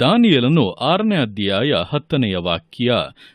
ದಾನಿಯಲನು ಆರನೇ ಅಧ್ಯಾಯ ಹತ್ತನೆಯ ವಾಕ್ಯ,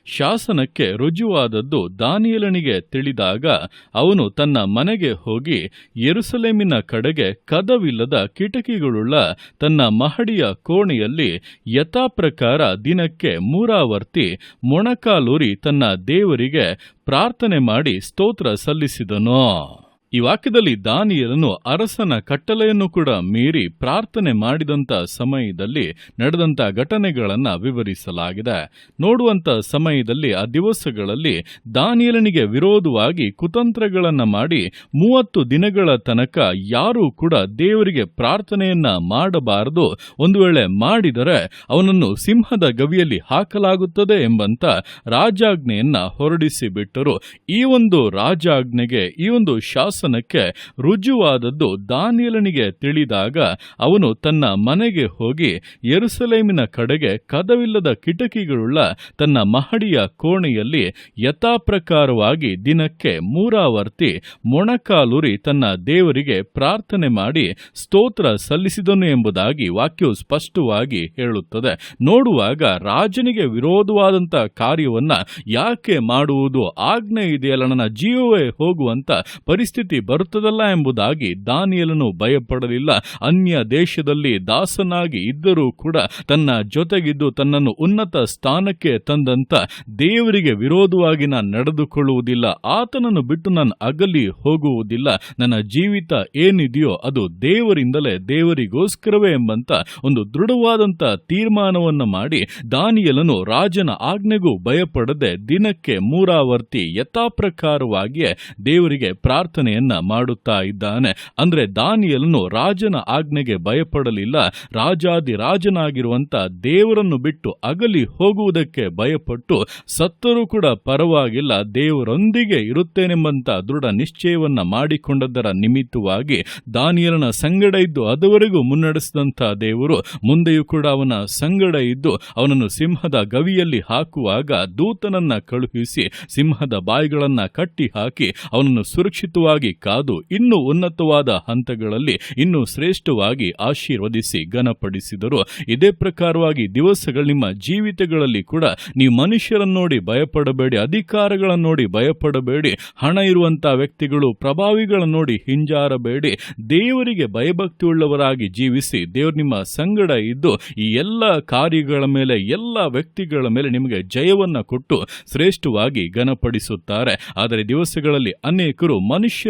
ಶಾಸನಕ್ಕೆ ರುಜುವಾದದ್ದು ದಾನಿಯಲನಿಗೆ ತಿಳಿದಾಗ ಅವನು ತನ್ನ ಮನೆಗೆ ಹೋಗಿ ಯೆರೂಸಲೇಮಿನ ಕಡೆಗೆ ಕದವಿಲ್ಲದ ಕಿಟಕಿಗಳುಳ್ಳ ತನ್ನ ಮಹಡಿಯ ಕೋಣೆಯಲ್ಲಿ ಯಥಾಪ್ರಕಾರ ದಿನಕ್ಕೆ ಮೂರಾವರ್ತಿ ಮೊಣಕಾಲೂರಿ ತನ್ನ ದೇವರಿಗೆ ಪ್ರಾರ್ಥನೆ ಮಾಡಿ ಸ್ತೋತ್ರ ಸಲ್ಲಿಸಿದನು. ಈ ವಾಕ್ಯದಲ್ಲಿ ದಾನಿಯಲನು ಅರಸನ ಕಟ್ಟಲೆಯನ್ನು ಕೂಡ ಮೀರಿ ಪ್ರಾರ್ಥನೆ ಮಾಡಿದಂಥ ಸಮಯದಲ್ಲಿ ನಡೆದಂತ ಘಟನೆಗಳನ್ನು ವಿವರಿಸಲಾಗಿದೆ. ನೋಡುವಂಥ ಸಮಯದಲ್ಲಿ, ಆ ದಿವಸಗಳಲ್ಲಿ ದಾನಿಯಲನಿಗೆ ವಿರೋಧವಾಗಿ ಕುತಂತ್ರಗಳನ್ನು ಮಾಡಿ ಮೂವತ್ತು ದಿನಗಳ ತನಕ ಯಾರೂ ಕೂಡ ದೇವರಿಗೆ ಪ್ರಾರ್ಥನೆಯನ್ನ ಮಾಡಬಾರದು. ಒಂದು ವೇಳೆ ಮಾಡಿದರೆ ಅವನನ್ನು ಸಿಂಹದ ಗವಿಯಲ್ಲಿ ಹಾಕಲಾಗುತ್ತದೆ ಎಂಬಂತ ರಾಜಾಜ್ಞೆಯನ್ನ ಹೊರಡಿಸಿಬಿಟ್ಟರು. ಈ ಒಂದು ರಾಜಾಜ್ಞೆಗೆ, ಈ ಒಂದು ಶಾಸನಕ್ಕೆ ರುಜುವಾದದ್ದು ದಾನಿಯಲನಿಗೆ ತಿಳಿದಾಗ ಅವನು ತನ್ನ ಮನೆಗೆ ಹೋಗಿ ಎರುಸಲೇಮಿನ ಕಡೆಗೆ ಕದವಿಲ್ಲದ ಕಿಟಕಿಗಳುಳ್ಳ ತನ್ನ ಮಹಡಿಯ ಕೋಣೆಯಲ್ಲಿ ಯಥಾಪ್ರಕಾರವಾಗಿ ದಿನಕ್ಕೆ ಮೂರಾವರ್ತಿ ಮೊಣಕಾಲುರಿ ತನ್ನ ದೇವರಿಗೆ ಪ್ರಾರ್ಥನೆ ಮಾಡಿ ಸ್ತೋತ್ರ ಸಲ್ಲಿಸಿದನು ಎಂಬುದಾಗಿ ವಾಕ್ಯವು ಸ್ಪಷ್ಟವಾಗಿ ಹೇಳುತ್ತದೆ. ನೋಡುವಾಗ ರಾಜನಿಗೆ ವಿರೋಧವಾದಂಥ ಕಾರ್ಯವನ್ನ ಯಾಕೆ ಮಾಡುವುದು? ಆಜ್ಞೆ ಇದೆಯಲ್ಲ ನನ್ನ ಜೀವವೇ ಹೋಗುವಂತ ಪರಿಸ್ಥಿತಿ ಬರುತ್ತದಲ್ಲ ಎಂಬುದಾಗಿ ದಾನಿಯಲನು ಭಯಪಡಲಿಲ್ಲ. ಅನ್ಯ ದೇಶದಲ್ಲಿ ದಾಸನಾಗಿ ಇದ್ದರೂ ಕೂಡ ತನ್ನ ಜೊತೆಗಿದ್ದು ತನ್ನನ್ನು ಉನ್ನತ ಸ್ಥಾನಕ್ಕೆ ತಂದಂತ ದೇವರಿಗೆ ವಿರೋಧವಾಗಿ ನಾನು ನಡೆದುಕೊಳ್ಳುವುದಿಲ್ಲ. ಆತನನ್ನು ಬಿಟ್ಟು ನಾನು ಅಗಲಿ ಹೋಗುವುದಿಲ್ಲ. ನನ್ನ ಜೀವಿತ ಏನಿದೆಯೋ ಅದು ದೇವರಿಂದಲೇ ದೇವರಿಗೋಸ್ಕರವೇ ಎಂಬಂತ ಒಂದು ದೃಢವಾದಂತ ತೀರ್ಮಾನವನ್ನು ಮಾಡಿ ದಾನಿಯಲನು ರಾಜನ ಆಜ್ಞೆಗೂ ಭಯಪಡದೆ ದಿನಕ್ಕೆ ಮೂರಾವರ್ತಿ ಯಥಾಪ್ರಕಾರವಾಗಿಯೇ ದೇವರಿಗೆ ಪ್ರಾರ್ಥನೆಯನ್ನ ಮಾಡುತ್ತಾ ಇದ್ದಾನೆ. ಅಂದ್ರೆ ದಾನಿಯಲನು ರಾಜನ ಆಜ್ಞೆಗೆ ಭಯಪಡಲಿಲ್ಲ. ರಾಜಾದಿ ರಾಜನಾಗಿರುವಂತ ದೇವರನ್ನು ಬಿಟ್ಟು ಅಗಲಿ ಹೋಗುವುದಕ್ಕೆ ಭಯಪಟ್ಟು ಸತ್ತರೂ ಕೂಡ ಪರವಾಗಿಲ್ಲ. ದೇವರೊಂದಿಗೆ ಇರುತ್ತೇನೆಂಬಂತ ದೃಢ ನಿಶ್ಚಯವನ್ನ ಮಾಡಿಕೊಂಡದರ ನಿಮಿತ್ತವಾಗಿ ದಾನಿಯಲನ ಸಂಗಡ ಇದ್ದು ಅದುವರೆಗೂ ಮುನ್ನಡೆಸಿದಂಥ ದೇವರು ಮುಂದೆಯೂ ಕೂಡ ಅವನ ಸಂಗಡ ಇದ್ದು ಅವನನ್ನು ಸಿಂಹದ ಗವಿಯಲ್ಲಿ ಹಾಕುವಾಗ ದೂತನನ್ನ ಕಳುಹಿಸಿ ಸಿಂಹದ ಬಾಯಿಗಳನ್ನ ಕಟ್ಟಿ ಹಾಕಿ ಅವನನ್ನು ಸುರಕ್ಷಿತವಾಗಿ ಕಾದು ಇನ್ನೂ ಉನ್ನತವಾದ ಹಂತಗಳಲ್ಲಿ ಇನ್ನೂ ಶ್ರೇಷ್ಠವಾಗಿ ಆಶೀರ್ವದಿಸಿ ಘನಪಡಿಸಿದರು. ಇದೇ ಪ್ರಕಾರವಾಗಿ ದಿವಸಗಳು ನಿಮ್ಮ ಜೀವಿತಗಳಲ್ಲಿ ಕೂಡ ನೀವು ಮನುಷ್ಯರನ್ನು ನೋಡಿ ಭಯಪಡಬೇಡಿ, ಅಧಿಕಾರಗಳನ್ನು ನೋಡಿ ಭಯಪಡಬೇಡಿ, ಹಣ ಇರುವಂತಹ ವ್ಯಕ್ತಿಗಳು, ಪ್ರಭಾವಿಗಳನ್ನು ನೋಡಿ ಹಿಂಜಾರಬೇಡಿ, ದೇವರಿಗೆ ಭಯಭಕ್ತಿ ಉಳ್ಳವರಾಗಿ ಜೀವಿಸಿ ದೇವರು ನಿಮ್ಮ ಸಂಗಡ ಇದ್ದು ಈ ಎಲ್ಲ ಕಾರ್ಯಗಳ ಮೇಲೆ, ಎಲ್ಲ ವ್ಯಕ್ತಿಗಳ ಮೇಲೆ ನಿಮಗೆ ಜಯವನ್ನ ಕೊಟ್ಟು ಶ್ರೇಷ್ಠವಾಗಿ ಘನಪಡಿಸುತ್ತಾರೆ. ಆದರೆ ದಿವಸಗಳಲ್ಲಿ ಅನೇಕರು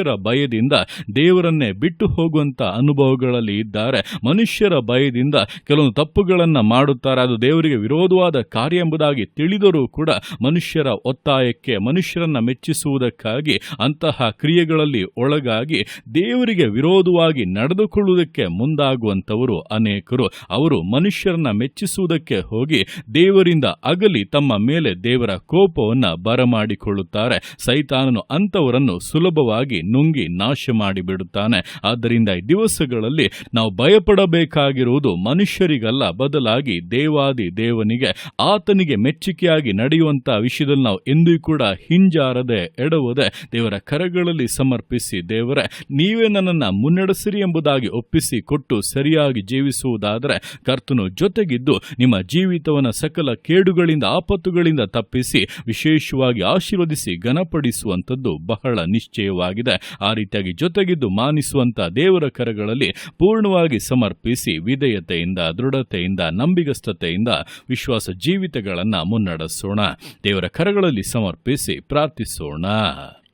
ಮನುಷ್ಯರ ಭಯದಿಂದ ದೇವರನ್ನೇ ಬಿಟ್ಟು ಹೋಗುವಂತ ಅನುಭವಗಳಲ್ಲಿ ಇದ್ದಾರೆ. ಮನುಷ್ಯರ ಭಯದಿಂದ ಕೆಲವೊಂದು ತಪ್ಪುಗಳನ್ನ ಮಾಡುತ್ತಾರೆ. ಅದು ದೇವರಿಗೆ ವಿರೋಧವಾದ ಕಾರ್ಯ ಎಂಬುದಾಗಿ ತಿಳಿದರೂ ಕೂಡ ಮನುಷ್ಯರ ಒತ್ತಾಯಕ್ಕೆ, ಮನುಷ್ಯರನ್ನ ಮೆಚ್ಚಿಸುವುದಕ್ಕಾಗಿ, ಅಂತಹ ಕ್ರಿಯೆಗಳಲ್ಲಿ ಒಳಗಾಗಿ ದೇವರಿಗೆ ವಿರೋಧವಾಗಿ ನಡೆದುಕೊಳ್ಳುವುದಕ್ಕೆ ಮುಂದಾಗುವಂತವರು ಅನೇಕರು. ಅವರು ಮನುಷ್ಯರನ್ನ ಮೆಚ್ಚಿಸುವುದಕ್ಕೆ ಹೋಗಿ ದೇವರಿಂದ ಅಗಲಿ ತಮ್ಮ ಮೇಲೆ ದೇವರ ಕೋಪವನ್ನ ಬರಮಾಡಿಕೊಳ್ಳುತ್ತಾರೆ. ಸೈತಾನನು ಅಂಥವರನ್ನು ಸುಲಭವಾಗಿ ನುಂಗಿ ನಾಶ ಮಾಡಿಬಿಡುತ್ತಾನೆ. ಆದ್ದರಿಂದ ಈ ದಿವಸಗಳಲ್ಲಿ ನಾವು ಭಯಪಡಬೇಕಾಗಿರುವುದು ಮನುಷ್ಯರಿಗಲ್ಲ, ಬದಲಾಗಿ ದೇವಾದಿ ದೇವನಿಗೆ, ಆತನಿಗೆ ಮೆಚ್ಚುಗೆಯಾಗಿ ನಡೆಯುವಂತಹ ವಿಷಯದಲ್ಲಿ ನಾವು ಎಂದೂ ಕೂಡ ಹಿಂಜಾರದೆ ಎಡವದೆ ದೇವರ ಕರಗಳಲ್ಲಿ ಸಮರ್ಪಿಸಿ, ದೇವರೇ, ನೀವೇ ನನ್ನನ್ನು ಮುನ್ನಡೆಸಿರಿ ಎಂಬುದಾಗಿ ಒಪ್ಪಿಸಿ ಕೊಟ್ಟು ಸರಿಯಾಗಿ ಜೀವಿಸುವುದಾದರೆ ಕರ್ತನು ಜೊತೆಗಿದ್ದು ನಿಮ್ಮ ಜೀವಿತವನ್ನು ಸಕಲ ಕೇಡುಗಳಿಂದ, ಆಪತ್ತುಗಳಿಂದ ತಪ್ಪಿಸಿ, ವಿಶೇಷವಾಗಿ ಆಶೀರ್ವದಿಸಿ, ಘನಪಡಿಸುವಂಥದ್ದು ಬಹಳ ನಿಶ್ಚಯವಾಗಿದೆ. ಆ ರೀತಿಯಾಗಿ ಜೊತೆಗಿದ್ದು ಮಾನಿಸುವಂತ ದೇವರ ಕರಗಳಲ್ಲಿ ಪೂರ್ಣವಾಗಿ ಸಮರ್ಪಿಸಿ ವಿಧೇಯತೆಯಿಂದ, ದೃಢತೆಯಿಂದ, ನಂಬಿಗಸ್ತತೆಯಿಂದ ವಿಶ್ವಾಸ ಜೀವಿತಗಳನ್ನು ಮುನ್ನಡೆಸೋಣ. ದೇವರ ಕರಗಳಲ್ಲಿ ಸಮರ್ಪಿಸಿ ಪ್ರಾರ್ಥಿಸೋಣ.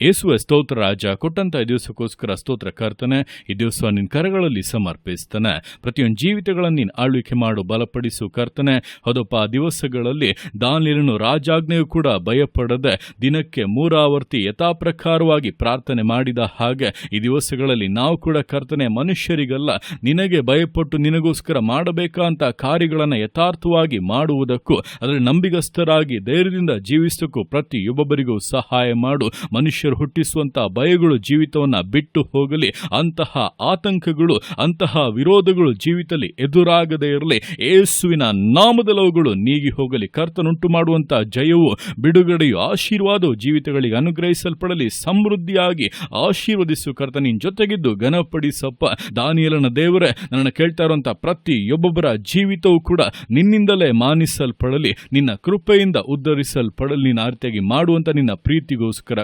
ಯೇಸುವ ಸ್ತೋತ್ರ ರಾಜ, ಕೊಟ್ಟಂತ ದಿವಸಕ್ಕೋಸ್ಕರ ಸ್ತೋತ್ರ ಕರ್ತನೆ, ಈ ದಿವಸ ನಿನ್ನ ಕರಗಳಲ್ಲಿ ಸಮರ್ಪಿಸ್ತಾನೆ. ಪ್ರತಿಯೊಂದು ಜೀವಿತಗಳನ್ನು ನೀನು ಆಳ್ವಿಕೆ ಮಾಡು, ಬಲಪಡಿಸು ಕರ್ತನೆ. ಹೌದಪ್ಪ, ಆ ದಿವಸಗಳಲ್ಲಿ ದಾನಿಯಲನು ರಾಜಾಜ್ಞೆಯು ಕೂಡ ಭಯಪಡದೆ ದಿನಕ್ಕೆ ಮೂರಾವರ್ತಿ ಯಥಾಪ್ರಕಾರವಾಗಿ ಪ್ರಾರ್ಥನೆ ಮಾಡಿದ ಹಾಗೆ, ಈ ದಿವಸಗಳಲ್ಲಿ ನಾವು ಕೂಡ ಕರ್ತನೆ, ಮನುಷ್ಯರಿಗಲ್ಲ, ನಿನಗೆ ಭಯಪಟ್ಟು ನಿನಗೋಸ್ಕರ ಮಾಡಬೇಕಂತ ಕಾರ್ಯಗಳನ್ನು ಯಥಾರ್ಥವಾಗಿ ಮಾಡುವುದಕ್ಕೂ, ಅದರಲ್ಲಿ ನಂಬಿಗಸ್ಥರಾಗಿ ಧೈರ್ಯದಿಂದ ಜೀವಿಸಕ್ಕೂ ಪ್ರತಿಯೊಬ್ಬೊಬ್ಬರಿಗೂ ಸಹಾಯ ಮಾಡು. ಮನುಷ್ಯ ಹುಟ್ಟಿಸುವಂತ ಭಯಗಳು ಜೀವಿತವನ್ನ ಬಿಟ್ಟು ಹೋಗಲಿ, ಅಂತಹ ಆತಂಕಗಳು, ಅಂತಹ ವಿರೋಧಗಳು ಜೀವಿತದಲ್ಲಿ ಎದುರಾಗದೆ ಇರಲಿ, ಏಸುವಿನ ನಾಮದಲವುಗಳು ನೀಗಿ ಹೋಗಲಿ ಕರ್ತನುಂಟು ಮಾಡುವಂತಹ ಜಯವು, ಬಿಡುಗಡೆಯು, ಆಶೀರ್ವಾದವು ಜೀವಿತಗಳಿಗೆ ಅನುಗ್ರಹಿಸಲ್ಪಡಲಿ, ಸಮೃದ್ಧಿಯಾಗಿ ಆಶೀರ್ವದಿಸು ಕರ್ತ ಜೊತೆಗಿದ್ದು, ಘನಪಡಿಸಪ್ಪ. ದಾನಿಯಲನ ದೇವರೇ ನನ್ನ ಕೇಳ್ತಾ ಇರುವಂತಹ ಪ್ರತಿಯೊಬ್ಬೊಬ್ಬರ ಜೀವಿತವೂ ಕೂಡ ನಿನ್ನಿಂದಲೇ ಮಾನಿಸಲ್ಪಡಲಿ, ನಿನ್ನ ಕೃಪೆಯಿಂದ ಉದ್ಧರಿಸಲ್ಪಡಲಿ ನಿನ್ನ ಆರ್ತಿಯಾಗಿ ಮಾಡುವಂತ ನಿನ್ನ ಪ್ರೀತಿಗೋಸ್ಕರ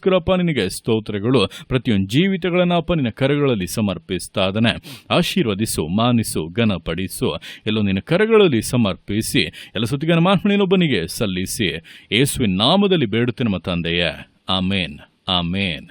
ಕೃಪೆಗೋಸ್ಕರಪ್ಪ ನಿನಗೆ ಸ್ತೋತ್ರಗಳು, ಪ್ರತಿಯೊಂದು ಜೀವಿತಗಳನ್ನಪ್ಪ ನಿನ್ನ ಕರಗಳಲ್ಲಿ ಸಮರ್ಪಿಸ್ತಾ ಇದ್ದಾನೆ. ಆಶೀರ್ವದಿಸು, ಮಾನಿಸು, ಘನಪಡಿಸು. ಎಲ್ಲೋ ನಿನ್ನ ಕರಗಳಲ್ಲಿ ಸಮರ್ಪಿಸಿ, ಎಲ್ಲ ಸುತ್ತಿಗನ ಮಾನ್ಮಣಿನೊಬ್ಬನಿಗೆ ಸಲ್ಲಿಸಿ. ಯೇಸುವಿನ ನಾಮದಲ್ಲಿ ಬೇಡುತ್ತೆ ನಮ್ಮ ತಂದೆಯೇ. ಆಮೇನ್. ಆಮೇನ್.